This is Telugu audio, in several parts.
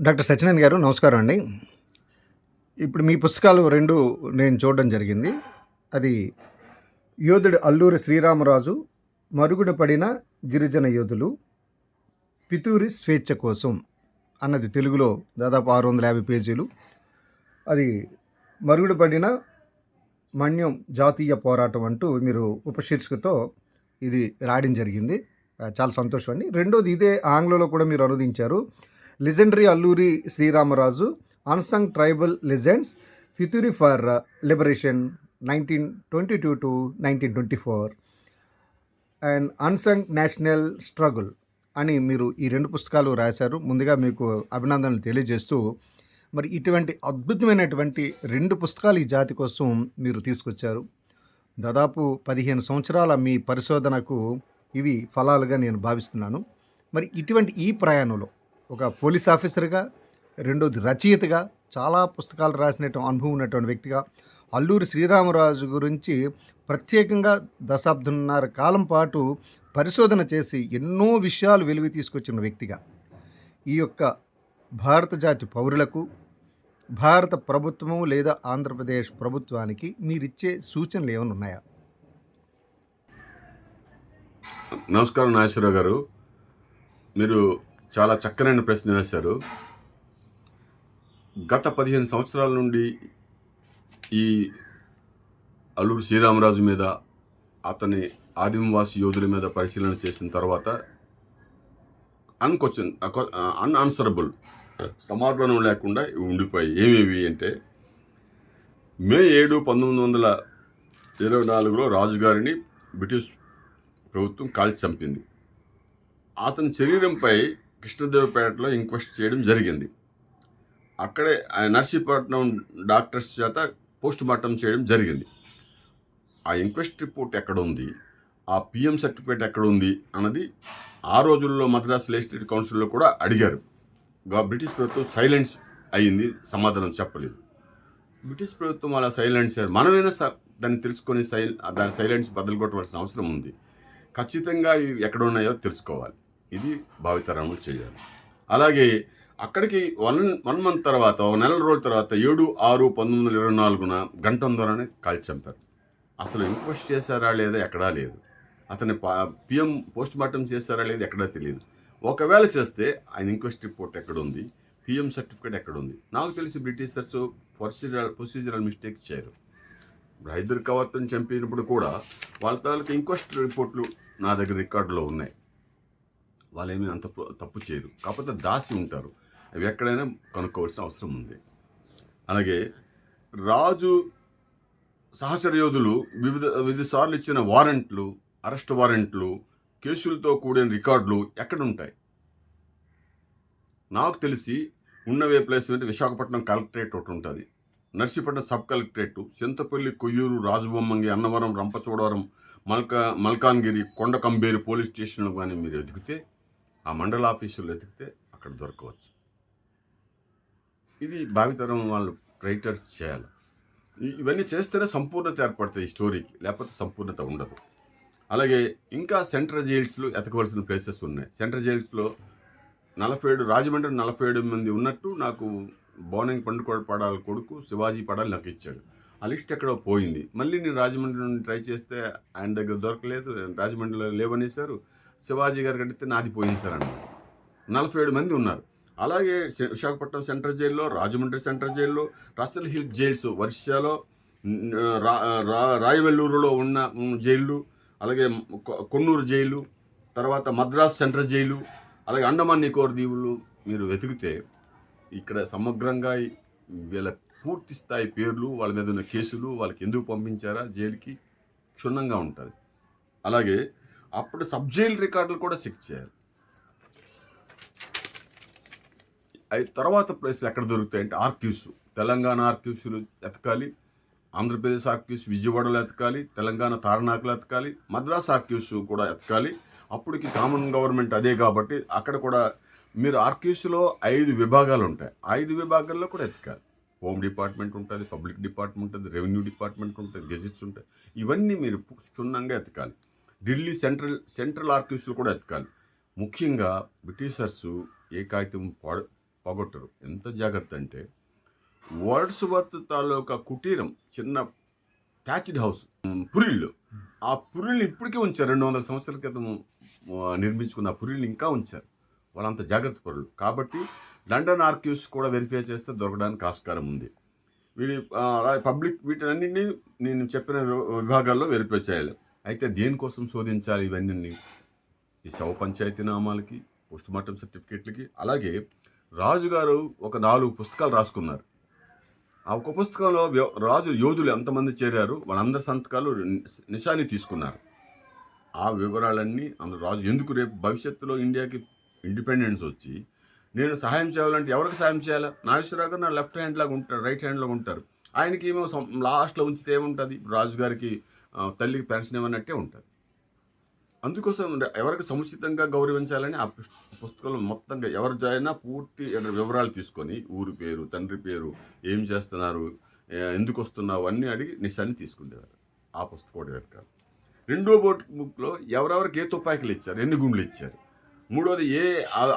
డాక్టర్ సత్యనారాయణ గారు నమస్కారం అండి. ఇప్పుడు మీ పుస్తకాలు రెండు నేను చూడడం జరిగింది. అది యోధుడు అల్లూరి శ్రీరామరాజు మరుగున పడిన గిరిజన యోధులు పితూరి స్వేచ్ఛ కోసం అన్నది తెలుగులో దాదాపు ఆరు వందల యాభై పేజీలు. అది మరుగున పడిన మన్యం జాతీయ పోరాటం అంటూ మీరు ఉపశీర్షికతో ఇది రాయడం జరిగింది. చాలా సంతోషం అండి. రెండోది ఇదే ఆంగ్లంలో కూడా మీరు అనువదించారు. Legendary Alluri Sriramaraju unsung tribal legends Fituri for liberation nineteen twenty two to nineteen twenty four and unsung national struggle అని మీరు ఈ రెండు పుస్తకాలు రాశారు. ముందుగా మీకు అభినందనలు తెలియజేస్తూ మరి ఇటువంటి అద్భుతమైనటువంటి రెండు పుస్తకాలు ఈ జాతి కోసం మీరు తీసుకొచ్చారు. దాదాపు పదిహేను సంవత్సరాల మీ పరిశోధనకు ఇవి ఫలాలుగా నేను భావిస్తున్నాను. మరి ఇటువంటి ఈ ప్రయాణంలో ఒక పోలీస్ ఆఫీసర్గా రెండోది రచయితగా చాలా పుస్తకాలు రాసినటువంటి అనుభవం ఉన్నటువంటి వ్యక్తిగా అల్లూరి శ్రీరామరాజు గురించి ప్రత్యేకంగా దశాబ్దంన్నర కాలం పాటు పరిశోధన చేసి ఎన్నో విషయాలు వెలుగు తీసుకొచ్చిన వ్యక్తిగా. ఈ యొక్క భారత జాతి పౌరులకు భారత ప్రభుత్వము లేదా ఆంధ్రప్రదేశ్ ప్రభుత్వానికి మీరిచ్చే సూచనలు ఏమైనా ఉన్నాయా? నమస్కారం నాగేశ్వరరావు గారు. మీరు చాలా చక్కనైన ప్రశ్న వేశారు. గత పదిహేను సంవత్సరాల నుండి ఈ అల్లూరు శ్రీరామరాజు మీద అతని ఆదిమవాసి యోధుల మీద పరిశీలన చేసిన తర్వాత అన్క్వశ్చన్ అన్ఆన్సరబుల్ సమాధానం లేకుండా ఇవి ఉండిపోయాయి. ఏమేవి అంటే మే ఏడు పంతొమ్మిది వందల ఇరవై నాలుగులో రాజుగారిని బ్రిటిష్ ప్రభుత్వం కాల్చి చంపింది. అతని శరీరంపై కృష్ణదేవపేటలో ఇంక్వెస్ట్ చేయడం జరిగింది. అక్కడే నర్సీపట్నం డాక్టర్స్ చేత పోస్ట్ మార్టం చేయడం జరిగింది. ఆ ఇంక్వెస్ట్ రిపోర్ట్ ఎక్కడ ఉంది ఆ పిఎం సర్టిఫికేట్ ఎక్కడ ఉంది అన్నది ఆ రోజుల్లో మద్రాస్ లెజిస్లేటివ్ కౌన్సిల్లో కూడా అడిగారు. బ్రిటిష్ ప్రభుత్వం సైలెన్స్ అయ్యింది సమాధానం చెప్పలేదు. బ్రిటిష్ ప్రభుత్వం అలా సైలెన్స్ మనమైనా స- దాన్ని తెలుసుకొని సైల్ దాని సైలెన్స్ బదులు కొట్టవలసిన అవసరం ఉంది. ఖచ్చితంగా ఇవి ఎక్కడ ఉన్నాయో తెలుసుకోవాలి. ఇది భావితరాలు చేయాలి. అలాగే అక్కడికి వన్ వన్ మంత్ తర్వాత ఒక నెల రోజుల తర్వాత ఏడు ఆరు పంతొమ్మిది వందల ఇరవై నాలుగున గంటం ద్వారానే కాల్చి చంపారు. అసలు ఇంక్వెస్ట్ చేశారా లేదా ఎక్కడా లేదు. అతని పిఎం పోస్ట్ మార్టం చేశారా లేదా ఎక్కడా తెలియదు. ఒకవేళ చేస్తే ఆయన ఇంక్వెస్ట్ రిపోర్ట్ ఎక్కడ ఉంది పిఎం సర్టిఫికేట్ ఎక్కడ ఉంది నాకు తెలిసి బ్రిటిషర్స్ ప్రొసీజరల్ ప్రొసీజరల్ మిస్టేక్ చేయరు. హైదర్ కవర్తను చంపినప్పుడు కూడా వాళ్ళ తాలూకు ఇంక్వెస్ట్ రిపోర్ట్లు నా దగ్గర రికార్డులో ఉన్నాయి. వాళ్ళేమీ అంత తప్పు చేయరు. కాకపోతే దాసి ఉంటారు. అవి ఎక్కడైనా కనుక్కోవాల్సిన అవసరం ఉంది. అలాగే రాజు సహచర యోధులు వివిధ వివిధ సార్లు ఇచ్చిన వారెంట్లు అరెస్ట్ వారెంట్లు కేసులతో కూడిన రికార్డులు ఎక్కడ ఉంటాయి నాకు తెలిసి ఉన్నవే ప్లేస్ అంటే విశాఖపట్నం కలెక్టరేట్ ఒకటి ఉంటుంది. నర్సీపట్నం సబ్ కలెక్టరేట్ చింతపల్లి కొయ్యూరు రాజబొమ్మంగి అన్నవరం రంపచోడవరం మల్కా మల్కాన్గిరి కొండకంబేరి పోలీస్ స్టేషన్లు కానీ మీరు వెతికితే ఆ మండల ఆఫీసులు వెతికితే అక్కడ దొరకవచ్చు. ఇది భావితరం వాళ్ళు రైటర్ చేయాలి. ఇవన్నీ చేస్తేనే సంపూర్ణత ఏర్పడుతుంది ఈ స్టోరీకి లేకపోతే సంపూర్ణత ఉండదు. అలాగే ఇంకా సెంట్రల్ జైల్స్లో ఎతకవలసిన ప్లేసెస్ ఉన్నాయి. సెంట్రల్ జైల్స్లో నలభై ఏడు రాజమండ్రి నలభై ఏడు మంది ఉన్నట్టు నాకు బోనంగి పండుగ పడాల కొడుకు శివాజీ పడాలి నాకు ఇచ్చాడు. ఆ లిస్ట్ ఎక్కడో పోయింది. మళ్ళీ నేను రాజమండ్రి నుండి ట్రై చేస్తే ఆయన దగ్గర దొరకలేదు రాజమండ్రిలో లేవనేశారు. శివాజీ గారు కడితే నాది పోయింది సార్ అన్నారు నలభై ఏడు మంది ఉన్నారు. అలాగే శ- విశాఖపట్నం సెంట్రల్ జైల్లో రాజమండ్రి సెంట్రల్ జైల్లో రసల్ హిల్ జైల్స్ వర్షాలో రా రాయవెల్లూరులో ఉన్న జైళ్ళు అలాగే కొన్నూరు జైలు తర్వాత మద్రాస్ సెంట్రల్ జైలు అలాగే అండమాన్ నికోర్ దీవులు మీరు వెతికితే ఇక్కడ సమగ్రంగా వీళ్ళ పూర్తి స్థాయి పేర్లు వాళ్ళ మీద ఉన్న కేసులు వాళ్ళకి ఎందుకు పంపించారా? జైలుకి క్షుణ్ణంగా ఉంటుంది. అలాగే అప్పుడు సబ్ జైల్ రికార్డులు కూడా చెక్ చేయాలి. అవి తర్వాత ప్లేస్లు ఎక్కడ దొరుకుతాయంటే ఆర్క్యూస్. తెలంగాణ ఆర్క్యూస్లు ఎతకాలి ఆంధ్రప్రదేశ్ ఆర్క్యూస్ విజయవాడలో ఎతకాలి తెలంగాణ తారనాకులు ఎతకాలి మద్రాస్ ఆర్క్యూస్ కూడా ఎతకాలి. అప్పటికి కామన్ గవర్నమెంట్ అదే కాబట్టి అక్కడ కూడా మీరు ఆర్క్యూస్లో ఐదు విభాగాలు ఉంటాయి. ఐదు విభాగాల్లో కూడా ఎతకాలి. హోమ్ డిపార్ట్మెంట్ ఉంటుంది పబ్లిక్ డిపార్ట్మెంట్ ఉంటుంది రెవెన్యూ డిపార్ట్మెంట్ ఉంటుంది గెజిట్స్ ఉంటాయి. ఇవన్నీ మీరు క్షుణ్ణంగా ఎతకాలి. ఢిల్లీ సెంట్రల్ సెంట్రల్ ఆర్క్యూస్లు కూడా ఎతకాలి ముఖ్యంగా బ్రిటిషర్స్ ఏ కాగితం పోగొట్టరు. ఎంత జాగ్రత్త అంటే వర్డ్స్ వర్త్ తాలూకా కుటీరం చిన్న ట్యాచ్డ్ హౌస్ పురిళ్ళు. ఆ పురిళ్ళు ఇప్పటికే ఉంచారు. రెండు వందల సంవత్సరాల క్రితం నిర్మించుకున్న పురిళ్ళు ఇంకా ఉంచారు. వాళ్ళంత జాగ్రత్త పరులు. కాబట్టి లండన్ ఆర్క్యూస్ కూడా వెరిఫై చేస్తే దొరకడానికి ఆస్కారం ఉంది. వీడి అలాగే పబ్లిక్ వీటినన్నింటినీ నేను చెప్పిన విభాగాల్లో వెరిఫై చేయాలి. అయితే దేనికోసం శోధించాలి ఇవన్నీ? ఈ శవ పంచాయతీ నామాలకి పోస్ట్ మార్టం సర్టిఫికేట్లకి అలాగే రాజుగారు ఒక నాలుగు పుస్తకాలు రాసుకున్నారు. ఆ ఒక పుస్తకంలో రాజు యోధులు ఎంతమంది చేరారు? వాళ్ళందరి సంతకాలు నిశాని తీసుకున్నారు. ఆ వివరాలన్నీ అందులో రాజు ఎందుకు రేపు భవిష్యత్తులో ఇండియాకి ఇండిపెండెన్స్ వచ్చి నేను సహాయం చేయాలంటే ఎవరికి సహాయం చేయాలా? నాగేశ్వరరావు గారు నా లెఫ్ట్ హ్యాండ్ లాగా ఉంటారు రైట్ హ్యాండ్లో ఉంటారు. ఆయనకి ఏమో లాస్ట్లో ఉంచితే ఏముంటుంది? రాజుగారికి తల్లికి పెన్షన్ ఇవ్వనట్టే ఉంటుంది. అందుకోసం ఎవరికి సముచితంగా గౌరవించాలని ఆ పుస్- పుస్తకంలో మొత్తంగా జాయినా పూర్తి వివరాలు తీసుకొని ఊరి పేరు తండ్రి పేరు ఏం చేస్తున్నారు ఎందుకు వస్తున్నావు అన్నీ అడిగి నిశాన్ని తీసుకునేవారు ఆ పుస్తకం ఒకటి వెతకాలి రెండో బోట్ బుక్లో ఎవరెవరికి ఏ తుపాకీలు ఇచ్చారు ఎన్ని గుండ్లు ఇచ్చారు మూడోది ఏ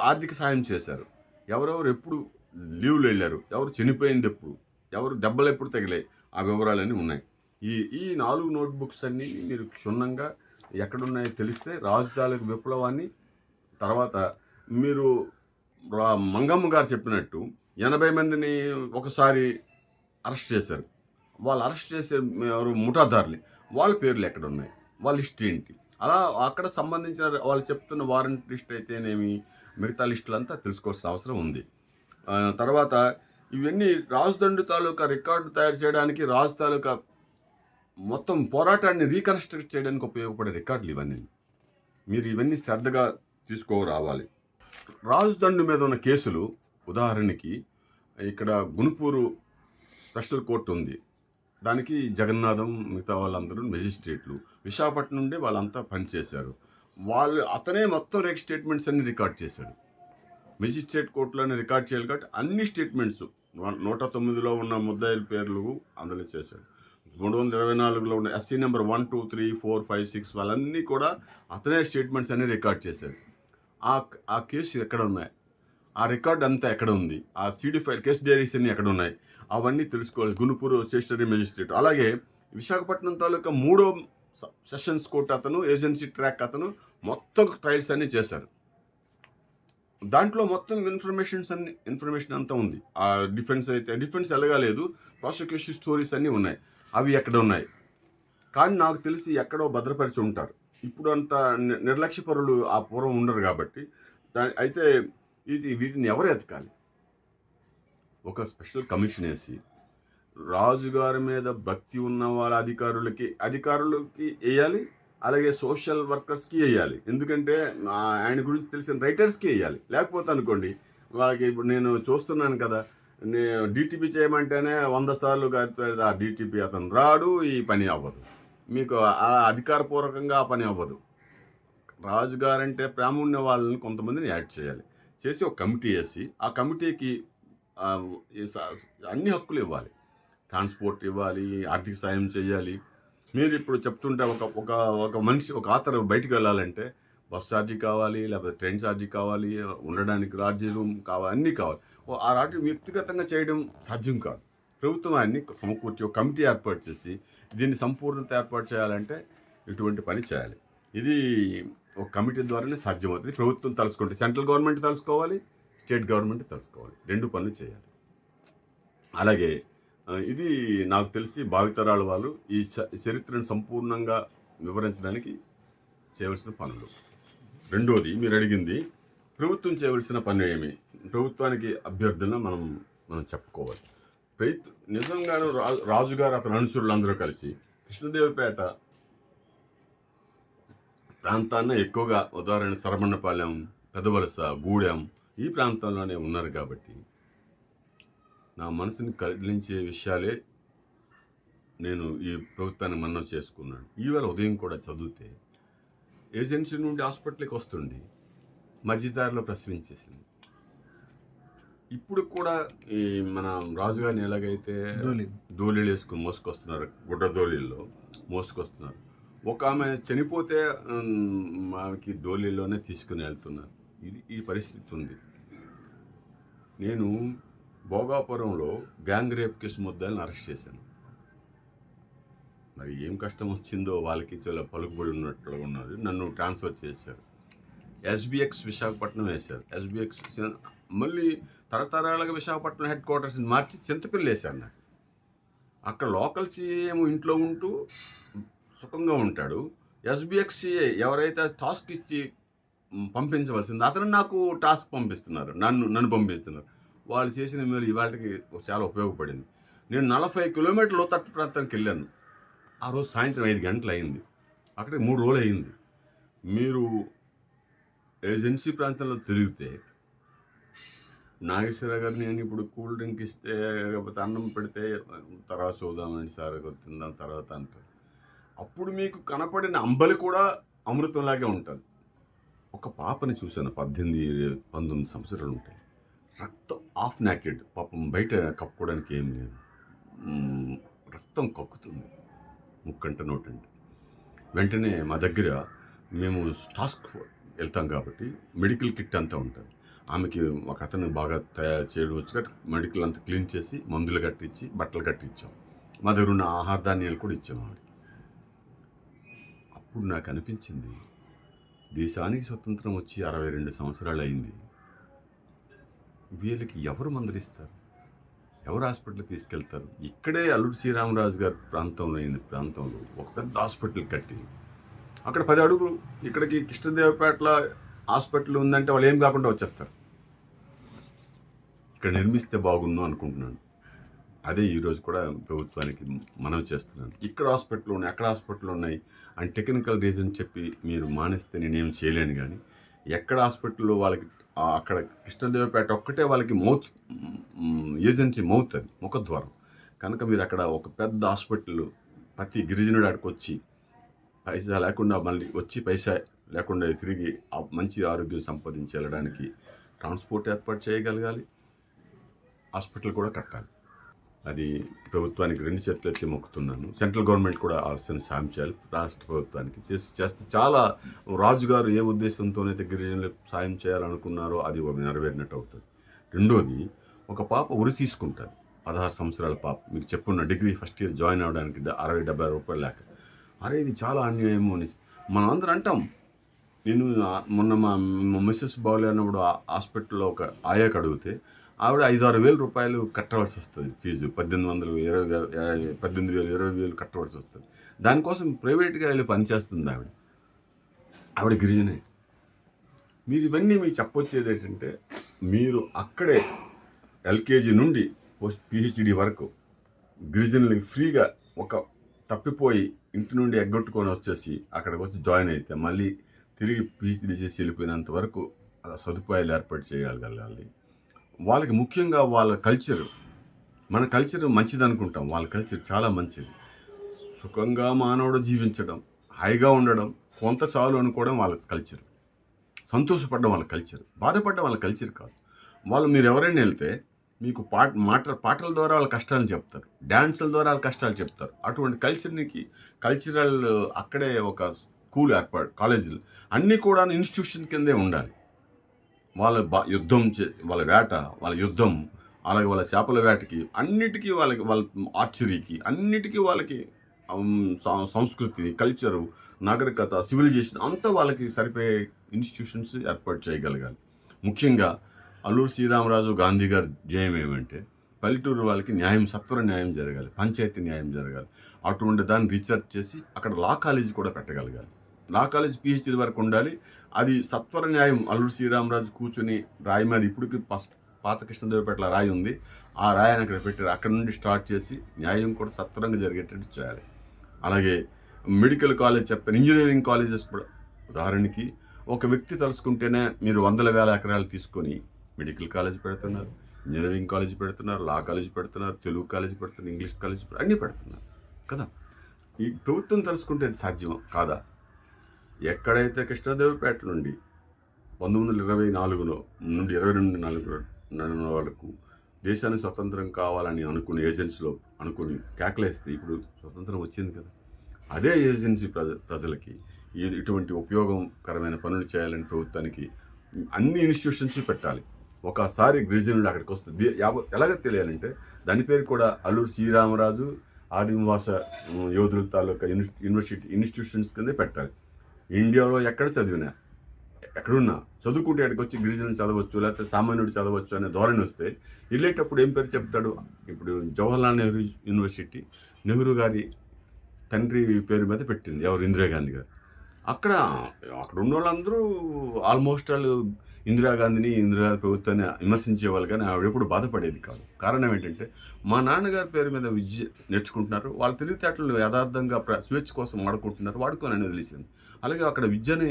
ఆర్థిక సాయం చేశారు ఎవరెవరు ఎప్పుడు లీవ్లు వెళ్ళారు ఎవరు చనిపోయింది ఎప్పుడు ఎవరు దెబ్బలు ఎప్పుడు తగిలాయి ఆ వివరాలన్నీ ఉన్నాయి. ఈ ఈ నాలుగు నోట్బుక్స్ అన్నీ మీరు క్షుణ్ణంగా ఎక్కడున్నాయో తెలిస్తే రాజు తాలూకు విప్లవాన్ని తర్వాత మీరు మంగమ్మ గారు చెప్పినట్టు ఎనభై మందిని ఒకసారి అరెస్ట్ చేశారు. వాళ్ళు అరెస్ట్ చేసే ఎవరు ముఠాదారులే. వాళ్ళ పేర్లు ఎక్కడ ఉన్నాయి వాళ్ళ లిస్ట్ ఏంటి? అలా అక్కడ సంబంధించిన వాళ్ళు చెప్తున్న వారెంట్ లిస్ట్ అయితేనేమి? మిగతా లిస్టులు అంతా తెలుసుకోవాల్సిన అవసరం ఉంది. తర్వాత ఇవన్నీ రాజుదండు తాలూకా రికార్డు తయారు చేయడానికి రాజు తాలూకా మొత్తం పోరాటాన్ని రీకన్స్ట్రక్ట్ చేయడానికి ఉపయోగపడే రికార్డులు ఇవన్నీ. మీరు ఇవన్నీ శ్రద్ధగా తీసుకోరావాలి. రాజుదండు మీద ఉన్న కేసులు ఉదాహరణకి ఇక్కడ గుణపూరు స్పెషల్ కోర్టు ఉంది. దానికి జగన్నాథం మిగతా వాళ్ళందరూ మెజిస్ట్రేట్లు. విశాఖపట్నం నుండి వాళ్ళంతా పనిచేశారు. వాళ్ళు అతనే మొత్తం రేక్ స్టేట్మెంట్స్ అన్ని రికార్డ్ చేశాడు. మెజిస్ట్రేట్ కోర్టులోనే రికార్డ్ చేయాలి కాబట్టి అన్ని స్టేట్మెంట్స్ నూట తొమ్మిదిలో ఉన్న ముద్దాయిల పేర్లు అందులో చేశాడు. మూడు వందల ఇరవై నాలుగులో ఉన్న SC number one two three four five six వాళ్ళన్నీ కూడా అతనే స్టేట్మెంట్స్ అన్ని రికార్డ్ చేశాడు. ఆ ఆ కేసు ఎక్కడ ఉన్నాయి ఆ రికార్డ్ అంతా ఎక్కడ ఉంది? ఆ సీడీ ఫైల్ కేసు డైరీస్ అన్ని ఎక్కడ ఉన్నాయి అవన్నీ తెలుసుకోవాలి. గునుపూర్ స్టేషనరీ మెజిస్ట్రేట్ అలాగే విశాఖపట్నం తాలూకా మూడో సెషన్స్ కోర్ట్ అతను ఏజెన్సీ ట్రాక్ అతను మొత్తం ట్రయల్స్ అన్నీ చేశారు. దాంట్లో మొత్తం ఇన్ఫర్మేషన్స్ అన్ని ఇన్ఫర్మేషన్ అంతా ఉంది. ఆ డిఫెన్స్ అయితే డిఫెన్స్ ఎలాగలేదు ప్రాసిక్యూషన్ స్టోరీస్ అన్నీ ఉన్నాయి. అవి ఎక్కడ ఉన్నాయి? కానీ నాకు తెలిసి ఎక్కడో భద్రపరిచి ఉంటారు. ఇప్పుడు అంత నిర్లక్ష్యపరులు ఆ పూర్వం ఉండరు కాబట్టి దాని అయితే ఇది వీటిని ఎవరు ఎతకాలి? ఒక స్పెషల్ కమిషన్ వేసి రాజుగారి మీద భక్తి ఉన్న వాళ్ళ అధికారులకి అధికారులకి వేయాలి అలాగే సోషల్ వర్కర్స్కి వేయాలి. ఎందుకంటే ఆయన గురించి తెలిసిన రైటర్స్కి వేయాలి. లేకపోతే అనుకోండి వాళ్ళకి ఇప్పుడు నేను చూస్తున్నాను కదా డీటీపీ చేయమంటేనే వంద సార్లు కాదు ఆ డీటీపీ అతను రాడు ఈ పని అవ్వదు. మీకు ఆ అధికారపూర్వకంగా ఆ పని అవ్వదు. రాజుగారంటే ప్రేమ ఉన్న వాళ్ళని కొంతమందిని యాడ్ చేయాలి. చేసి ఒక కమిటీ వేసి ఆ కమిటీకి ఈ అన్ని హక్కులు ఇవ్వాలి. ట్రాన్స్పోర్ట్ ఇవ్వాలి ఆర్థిక సాయం చేయాలి. మీరు ఇప్పుడు చెప్తుంటే ఒక ఒక ఒక మనిషి ఒక ఆతరు బయటికి వెళ్ళాలంటే బస్ ఛార్జీ కావాలి లేకపోతే ట్రైన్ ఛార్జీ కావాలి ఉండడానికి లాడ్జీ రూమ్ కావాలి అన్నీ కావాలి. ఆ రాటి వ్యక్తిగతంగా చేయడం సాధ్యం కాదు. ప్రభుత్వం అన్ని సమకూర్చి ఒక కమిటీ ఏర్పాటు చేసి దీన్ని సంపూర్ణత ఏర్పాటు చేయాలంటే ఇటువంటి పని చేయాలి. ఇది ఒక కమిటీ ద్వారానే సాధ్యమవుతుంది. ప్రభుత్వం తలుసుకుంటే సెంట్రల్ గవర్నమెంట్ తలుసుకోవాలి స్టేట్ గవర్నమెంట్ తలుసుకోవాలి రెండు పనులు చేయాలి. అలాగే ఇది నాకు తెలిసి భావితరాల వాళ్ళు ఈ చ- చరిత్రను సంపూర్ణంగా వివరించడానికి చేయవలసిన పనులు. రెండోది మీరు అడిగింది ప్రభుత్వం చేయవలసిన పని ఏమి? ప్రభుత్వానికి అభ్యర్థన మనం మనం చెప్పుకోవాలి. ప్రయత్ నిజంగాను రాజు రాజుగారు అతని అనుచరులు అందరూ కలిసి కృష్ణదేవిపేట ప్రాంతాన్ని ఎక్కువగా ఉదాహరణ సరమణపాలెం పెదవలస గూడెం ఈ ప్రాంతంలోనే ఉన్నారు కాబట్టి నా మనసుని కదిలించే విషయాలే నేను ఈ ప్రభుత్వాన్ని మన్నం చేసుకున్నాను. ఈవేళ ఉదయం కూడా చదివితే ఏజెన్సీ నుండి హాస్పిటల్కి వస్తుండి. మధ్యదారిలో ప్రశ్నించేసింది ఇప్పుడు కూడా ఈ మన రాజుగారిని ఎలాగైతే. ధూళిలు. వేసుకుని మోసుకొస్తున్నారు గుడ్డ మోసుకొస్తున్నారు ఒక ఆమె చనిపోతే ఆమెకి ధూళిలోనే తీసుకుని వెళ్తున్నారు. ఇది ఈ పరిస్థితి ఉంది. నేను భోగాపురంలో గ్యాంగ్ రేప్ కేసు ముద్దాయిని అరెస్ట్ చేశాను. మరి ఏం కష్టం వచ్చిందో వాళ్ళకి చాలా పలుకుబడి ఉన్నట్లు ఉన్నది నన్ను ట్రాన్స్ఫర్ చేశారు. ఎస్బిఎక్స్ విశాఖపట్నం వేశారు. ఎస్బిఎక్స్ మళ్ళీ తరతరాలుగా విశాఖపట్నం హెడ్ క్వార్టర్స్ మార్చి చింతపల్లి వేశారు నాకు. అక్కడ లోకల్ సీఎం ఇంట్లో ఉంటూ సుఖంగా ఉంటాడు. ఎస్బిఎక్స్ ఎవరైతే టాస్క్ ఇచ్చి పంపించవలసింది అతను నాకు టాస్క్ పంపిస్తున్నారు. నన్ను నన్ను పంపిస్తున్నారు. వాళ్ళు చేసిన మేలు ఇవాళకి చాలా ఉపయోగపడింది. నేను నలభై కిలోమీటర్లు తట్టు ప్రాంతానికి వెళ్ళాను. ఆ రోజు సాయంత్రం ఐదు గంటలు అయింది అక్కడికి మూడు రోజులు అయింది మీరు ఏజెన్సీ ప్రాంతంలో తిరిగితే నాగేశ్వర గారు నేను ఇప్పుడు కూల్ డ్రింక్ ఇస్తే లేకపోతే అన్నం పెడితే తర్వాత చూద్దామండి సార్ తిందాం తర్వాత అంటారు. అప్పుడు మీకు కనపడిన అంబలి కూడా అమృతంలాగే ఉంటుంది. ఒక పాపని చూశాను పద్దెనిమిది పంతొమ్మిది సంవత్సరాలు ఉంటాయి రక్తం ఆఫ్ నాకెడ్ పాపం బయట కప్పుకోవడానికి ఏం లేదు. రక్తం కక్కుతుంది ముక్కంట నోటండి. వెంటనే మా దగ్గర మేము టాస్క్ వెళ్తాం కాబట్టి మెడికల్ కిట్ అంతా ఉంటుంది. ఆమెకి ఒక అతను బాగా తయారు చేయడం వచ్చి మెడికల్ అంతా క్లీన్ చేసి మందులు కట్టించి బట్టలు కట్టించాం. మా దగ్గర ఉన్న ఆహార ధాన్యాలు కూడా ఇచ్చాం ఆవిడకి. అప్పుడు నాకు అనిపించింది దేశానికి స్వతంత్రం వచ్చి అరవై రెండు సంవత్సరాలు అయింది. వీళ్ళకి ఎవరు మందలిస్తారు ఎవరు హాస్పిటల్ తీసుకెళ్తారు? ఇక్కడే అల్లుడు శ్రీరామరాజు గారి ప్రాంతంలో అయిన ప్రాంతంలో ఒక పెద్ద హాస్పిటల్ కట్టి అక్కడ పది అడుగులు ఇక్కడికి కృష్ణదేవపేటలో హాస్పిటల్ ఉందంటే వాళ్ళు ఏం కాకుండా వచ్చేస్తారు. ఇక్కడ నిర్మిస్తే బాగుందో అనుకుంటున్నాను. అదే ఈరోజు కూడా ప్రభుత్వానికి మనవి చేస్తున్నాను. ఇక్కడ హాస్పిటల్ ఉన్నాయి అక్కడ హాస్పిటల్ ఉన్నాయి అండ్ టెక్నికల్ రీజన్ చెప్పి మీరు మానేస్తే నేనేం చేయలేను కానీ ఎక్కడ హాస్పిటల్లో వాళ్ళకి అక్కడ కృష్ణదేవపేట ఒక్కటే వాళ్ళకి మౌత్ ఏజెన్సీ మౌత్ అది ముఖద్వారం. కనుక మీరు అక్కడ ఒక పెద్ద హాస్పిటల్ ప్రతి గిరిజనుడు అక్కడికి వచ్చి పైసా లేకుండా మళ్ళీ వచ్చి పైసా లేకుండా తిరిగి మంచి ఆరోగ్యం సంపాదించి వెళ్ళడానికి ట్రాన్స్పోర్ట్ ఏర్పాటు చేయగలగాలి. హాస్పిటల్ కూడా కట్టాలి. అది ప్రభుత్వానికి రెండు చేతులు ఎత్తి మొక్కుతున్నాను. సెంట్రల్ గవర్నమెంట్ కూడా ఆలోచన సాయం చేయాలి. రాష్ట్ర ప్రభుత్వానికి చేసి చేస్తే చాలా రాజుగారు ఏ ఉద్దేశంతోనైతే గిరిజనులకు సాయం చేయాలనుకున్నారో అది నెరవేరినట్టు అవుతుంది. రెండోది ఒక పాప ఉరి తీసుకుంటుంది. పదహారు సంవత్సరాల పాప. మీకు చెప్పున్న డిగ్రీ ఫస్ట్ ఇయర్ జాయిన్ అవ్వడానికి అరవై డెబ్బై రూపాయలు లేక. అరే ఇది చాలా అన్యాయము అని మనం అందరం అంటాం నేను మొన్న మా మిస్సెస్ బాగాలేనప్పుడు హాస్పిటల్లో ఒక ఆయాకు అడిగితే ఆవిడ ఐదు ఆరు వేల రూపాయలు కట్టవలసి వస్తుంది ఫీజు. పద్దెనిమిది వందలు ఇరవై పద్దెనిమిది వేలు ఇరవై వేలు కట్టవలసి వస్తుంది. దానికోసం ప్రైవేట్గా వెళ్ళి పనిచేస్తుంది ఆవిడ. ఆవిడ గిరిజనే. మీరు ఇవన్నీ మీకు చెప్పొచ్చేది ఏంటంటే మీరు అక్కడే ఎల్కేజీ నుండి పోస్ట్ పిహెచ్డి వరకు గిరిజనులకి ఫ్రీగా ఒక తప్పిపోయి ఇంటి నుండి ఎగ్గొట్టుకొని వచ్చేసి అక్కడికి వచ్చి జాయిన్ అయితే మళ్ళీ తిరిగి పిహెచ్డి చేసి వెళ్ళిపోయినంత వరకు సదుపాయాలు ఏర్పాటు చేయగలగాలి. వాళ్ళకి ముఖ్యంగా వాళ్ళ కల్చర్ మన కల్చర్ మంచిది అనుకుంటాం. వాళ్ళ కల్చర్ చాలా మంచిది. సుఖంగా మానవుడు జీవించడం హాయిగా ఉండడం కొంత చాలు అనుకోవడం వాళ్ళ కల్చర్ సంతోషపడడం వాళ్ళ కల్చర్ బాధపడడం వాళ్ళ కల్చర్ కాదు. వాళ్ళు మీరు ఎవరైనా వెళ్తే మీకు పాట మాట పాటల ద్వారా వాళ్ళ కష్టాలు చెప్తారు. డ్యాన్సుల ద్వారా వాళ్ళ కష్టాలు చెప్తారు. అటువంటి కల్చర్నికి కల్చరల్ అక్కడే ఒక స్కూల్ ఏర్పాటు కాలేజీలు అన్నీ కూడా ఇన్స్టిట్యూషన్ కిందే ఉండాలి. వాళ్ళ బా యుద్ధం చే వాళ్ళ వేట వాళ్ళ యుద్ధం అలాగే వాళ్ళ చేపల వేటకి అన్నిటికీ వాళ్ళకి వాళ్ళ ఆర్చరీకి అన్నిటికీ వాళ్ళకి సంస్కృతి కల్చరు నాగరికత సివిలైజేషన్ అంతా వాళ్ళకి సరిపోయే ఇన్స్టిట్యూషన్స్ ఏర్పాటు చేయగలగాలి. ముఖ్యంగా అల్లూరు శ్రీరామరాజు గాంధీ గారి ధ్యేయం ఏమంటే పల్లెటూరు వాళ్ళకి న్యాయం సత్వర న్యాయం జరగాలి పంచాయతీ న్యాయం జరగాలి. అటువంటి దాన్ని రీసెర్చ్ చేసి అక్కడ లా కాలేజీ కూడా పెట్టగలగాలి. లా కాలేజ్ పిహెచ్డీ వరకు ఉండాలి. అది సత్వర న్యాయం అల్లూరు శ్రీరామరాజు కూర్చొని రాయి మీద ఇప్పటికి ఫస్ట్ పాత కృష్ణదేవపేటల రాయి ఉంది. ఆ రాయిని అక్కడ పెట్టారు అక్కడ నుండి స్టార్ట్ చేసి న్యాయం కూడా సత్వరంగా జరిగేటట్టు చేయాలి. అలాగే మెడికల్ కాలేజ్ చెప్పాను ఇంజనీరింగ్ కాలేజెస్ కూడా. ఉదాహరణకి ఒక వ్యక్తి తలుసుకుంటేనే మీరు వందల వేల ఎకరాలు తీసుకొని మెడికల్ కాలేజ్ పెడుతున్నారు ఇంజనీరింగ్ కాలేజ్ పెడుతున్నారు లా కాలేజ్ పెడుతున్నారు తెలుగు కాలేజ్ పెడుతున్నారు ఇంగ్లీష్ కాలేజ్ అన్నీ పెడుతున్నారు. కదా? ఈ ప్రభుత్వం తలుసుకుంటే అది సాధ్యం కాదా? ఎక్కడైతే కృష్ణదేవపేట నుండి పంతొమ్మిది వందల ఇరవై నాలుగులో నుండి ఇరవై రెండు నాలుగు వరకు దేశానికి స్వతంత్రం కావాలని అనుకునే ఏజెన్సీలో అనుకుని కేకలేస్తే ఇప్పుడు స్వతంత్రం వచ్చింది కదా. అదే ఏజెన్సీ ప్రజ ప్రజలకి ఇటువంటి ఉపయోగకరమైన పనులు చేయాలని ప్రభుత్వానికి అన్ని ఇన్స్టిట్యూషన్స్ పెట్టాలి. ఒకసారి గిరిజనులు అక్కడికి వస్తుంది ఎలాగ తెలియాలంటే దాని పేరు కూడా అల్లూరు శ్రీరామరాజు ఆదివాస యోధుల తాలూకా యూని- యూనివర్సిటీ ఇన్స్టిట్యూషన్స్ కింద పెట్టాలి. ఇండియాలో ఎక్కడ చదివినా ఎక్కడున్నా చదువుకుంటే అక్కడికి వచ్చి గిరిజనులు చదవచ్చు లేకపోతే సామాన్యుడు చదవచ్చు అనే ధోరణి వస్తే వెళ్ళేటప్పుడు ఏం పేరు చెప్తాడు? ఇప్పుడు జవహర్లాల్ నెహ్రూ యూనివర్సిటీ నెహ్రూ గారి తండ్రి పేరు మీద పెట్టింది ఎవరు? ఇందిరాగాంధీ గారు. అక్కడ అక్కడ ఉన్న వాళ్ళందరూ ఆల్మోస్ట్ వాళ్ళు ఇందిరాగాంధీని ఇందిరా ప్రభుత్వాన్ని విమర్శించేవాళ్ళు కానీ ఆవిడ ఎప్పుడు బాధపడేది కాదు. కారణం ఏంటంటే మా నాన్నగారి పేరు మీద విద్య నేర్చుకుంటున్నారు వాళ్ళ తెలివితేటలు యథార్థంగా ప్ర స్వేచ్ఛ కోసం వాడుకుంటున్నారు వాడుకొని అనేది తెలిసింది. అలాగే అక్కడ విద్యని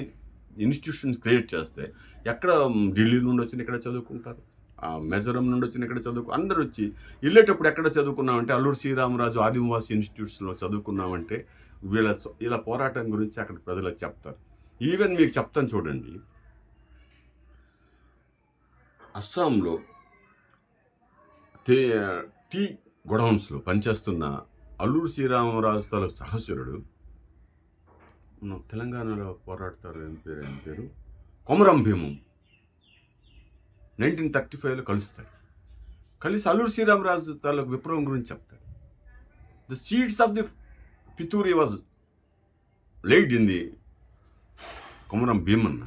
ఇన్స్టిట్యూషన్స్ క్రియేట్ చేస్తే ఎక్కడ ఢిల్లీ నుండి వచ్చిన ఇక్కడ చదువుకుంటారు ఆ మెజరం నుండి వచ్చిన ఇక్కడ చదువుకు అందరూ వచ్చి వెళ్ళేటప్పుడు ఎక్కడ చదువుకున్నామంటే అల్లూరు శ్రీరామరాజు ఆదివాసీ ఇన్స్టిట్యూట్స్లో చదువుకున్నామంటే వీళ్ళ ఇలా పోరాటం గురించి అక్కడ ప్రజలకు చెప్తారు. ఈవెన్ మీకు చెప్తాను చూడండి. అస్సాంలో తే టీ గొడౌన్స్లో పనిచేస్తున్న అల్లూరు శ్రీరామరాజు తాలూకు సహచరుడు తెలంగాణలో పోరాడతారు ఏం పేరు ఏం పేరు కొమరం భీమం. నైన్టీన్ థర్టీ ఫైవ్లో కలుస్తాడు. కలిసి అల్లూరు శ్రీరామరాజు తాలూకు విప్లవం గురించి చెప్తాడు. The seeds of the Fituri was laid in the Komaram Bheemanna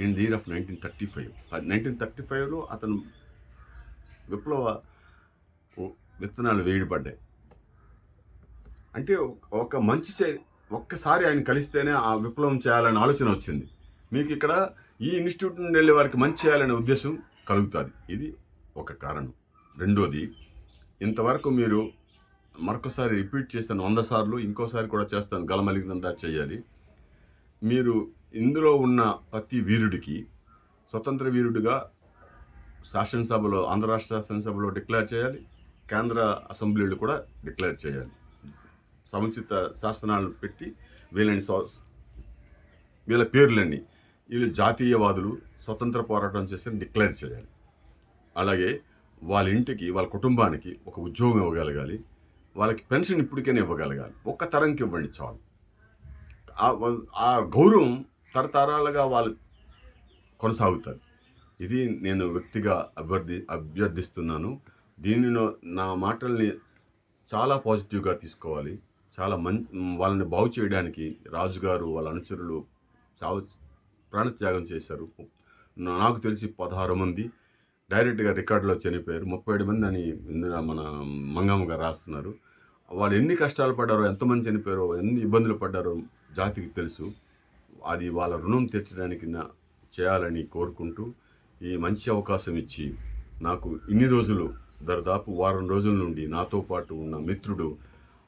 in the year of nineteen thirty five nineteen thirty ఫైవ్లో అతను విప్లవ విత్తనాలు వేయబడ్డాయి అంటే ఒక మంచి ఒక్కసారి ఆయన కలిస్తేనే ఆ విప్లవం చేయాలనే ఆలోచన వచ్చింది మీకు ఇక్కడ ఈ ఇన్స్టిట్యూట్ నుండి వెళ్ళే వారికి మంచి చేయాలనే ఉద్దేశం కలుగుతుంది ఇది ఒక కారణం రెండోది ఇంతవరకు మీరు మరొకసారి రిపీట్ చేస్తాను వంద సార్లు ఇంకోసారి కూడా చేస్తాను గలమలిగినంత చేయాలి. మీరు ఇందులో ఉన్న ప్రతి వీరుడికి స్వతంత్ర వీరుడిగా శాసనసభలో ఆంధ్ర రాష్ట్ర శాసనసభలో డిక్లేర్ చేయాలి కేంద్ర అసెంబ్లీలు కూడా డిక్లేర్ చేయాలి. సముచిత శాసనాలు పెట్టి వీళ్ళని స్వ- వీళ్ళ పేర్లన్నీ వీళ్ళు జాతీయవాదులు స్వతంత్ర పోరాటం చేసి డిక్లేర్ చేయాలి. అలాగే వాళ్ళ ఇంటికి వాళ్ళ కుటుంబానికి ఒక ఉద్యోగం ఇవ్వగలగాలి. వాళ్ళకి పెన్షన్ ఇప్పటికైనా ఇవ్వగలగాలి. ఒక్క తరంకి ఇవ్వండి చాలు. ఆ- గౌరవం తరతరాలుగా వాళ్ళు కొనసాగుతారు. ఇది నేను వ్యక్తిగా అభ్యర్థి అభ్యర్థిస్తున్నాను. దీనిలో నా మాటల్ని చాలా పాజిటివ్గా తీసుకోవాలి. చాలా మం వాళ్ళని బాగు చేయడానికి రాజుగారు వాళ్ళ అనుచరులు చావు ప్రాణత్యాగం చేశారు. నాకు తెలిసి పదహారు మంది డైరెక్ట్గా రికార్డులో చనిపోయారు. ముప్పై ఏడు మంది అని ఇందులో మన మంగమ్మ గారు రాస్తున్నారు. వాళ్ళు ఎన్ని కష్టాలు పడ్డారో ఎంతమంది చనిపోయారో ఎన్ని ఇబ్బందులు పడ్డారో జాతికి తెలుసు. అది వాళ్ళ రుణం తీర్చడానికి చేయాలని కోరుకుంటూ ఈ మంచి అవకాశం ఇచ్చి నాకు ఇన్ని రోజులు దాదాపు వారం రోజుల నుండి నాతో పాటు ఉన్న మిత్రుడు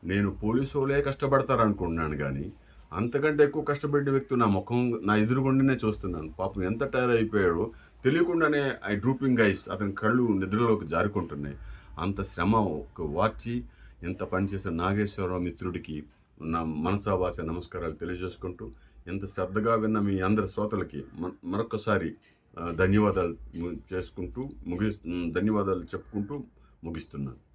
నేను పోలీసు వాళ్ళే కష్టపడతారనుకుంటున్నాను కానీ అంతకంటే ఎక్కువ కష్టపడిన వ్యక్తి నా ముఖం నా ఎదురుగుండానే చూస్తున్నాను. పాపం ఎంత టైర్ అయిపోయాడో తెలియకుండానే ఐ డ్రూపింగ్ ఐస్ అతని కళ్ళు నిద్రలోకి జారుకుంటున్నాయి. అంత శ్రమ వార్చి ఎంత పనిచేసిన నాగేశ్వరరావు మిత్రుడికి నా మనసావాస నమస్కారాలు తెలియజేసుకుంటూ ఎంత శ్రద్ధగా విన్న మీ అందరి శ్రోతలకి మరొకసారి ధన్యవాదాలు చేసుకుంటూ ముగి ధన్యవాదాలు చెప్పుకుంటూ ముగిస్తున్నాను.